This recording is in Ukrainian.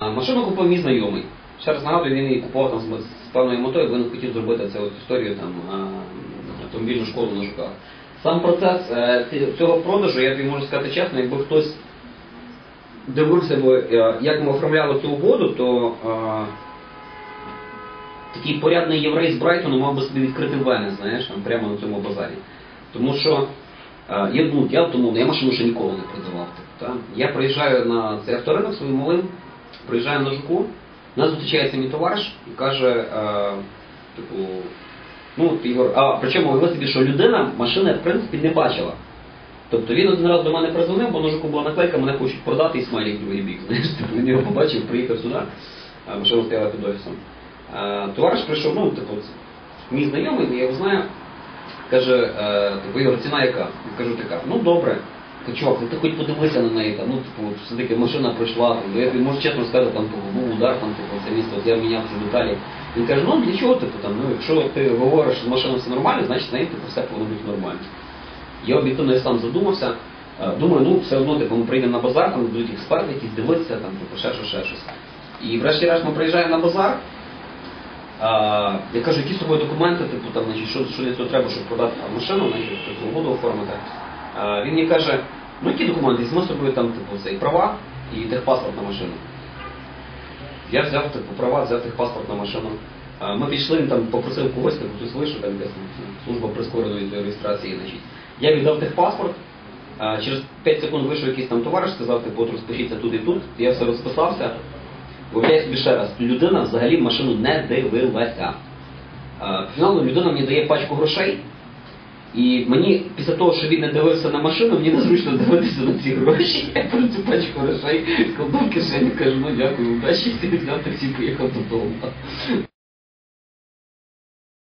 А Машину купив мій знайомий. Ще раз нагадую, він її купував там з, з певною метою, бо він хотів зробити цю історію там автомобільну школу на жуках. Сам процес е, цього продажу, я тобі можу сказати чесно, якби хтось дивився б, е, як ми оформляли цю угоду, то е, такий порядний єврей з Брайтону мав би собі відкрити вени, знаєш, там прямо на цьому базарі. Тому що е, я, ну, я автомовний, я машину ще ніколи не продавав. Типу, та? Я приїжджаю на цей авторинок своїм малим, приїжджаю на жуку, нас зустрічається мій товариш і каже, е, типу, ну, Ігор, а причому уяви собі, що людина машини в принципі не бачила. Тобто він один раз до мене призвонив, бо на жуку була наклейка, мене хочуть продати і смайлік другий бік. Знаєш, типу, він його побачив, приїхав сюди, а машина стояла під офісом. Е, Товариш прийшов, ну, типу, мій знайомий, я його знаю, каже, е, типу, Ігор, ціна яка? Я кажу, така, ну добре. Кажу, чувак, ну ти хоч подивися на неї, ну, типу, все-таки машина пройшла, там, я тобі можу чесно сказати, там, типу, був удар, там, типу, це місто, я міняв ці деталі. Він каже, ну для чого, типу, там, ну, якщо ти говориш, що з машиною все нормально, значить з нею, типу, все повинно бути нормально. Я об'єктивно я сам задумався. Е, Думаю, ну все одно типу, ми прийдемо на базар, там будуть експерти, якісь дивитися, там, типу, ще щось, ще щось. І врешті-решт ми приїжджаємо на базар. А, я кажу, які з собою документи, типу, там, значить, що, що для цього треба, щоб продати машину, значить, угоду оформити. А, він мені каже, ну які документи? Візьми з собою там, типу, цей права і техпаспорт на машину. Я взяв типу, права, взяв техпаспорт на машину. Ми пішли, там попросив когось, типу, хтось вийшов, там якась служба прискореної реєстрації. Значить. Я віддав техпаспорт, через 5 секунд вийшов якийсь там товариш, сказав, типу, от розпишіться тут і тут. Я все розписався. Виявляю собі ще раз, людина взагалі машину не дивилася. А, людина мені дає пачку грошей, і мені після того, що він не дивився на машину, мені незручно дивитися на ці гроші. Я про цю пачку грошей, кладу в кишені, кажу, ну дякую, удачі, взяв таксі, поїхав додому.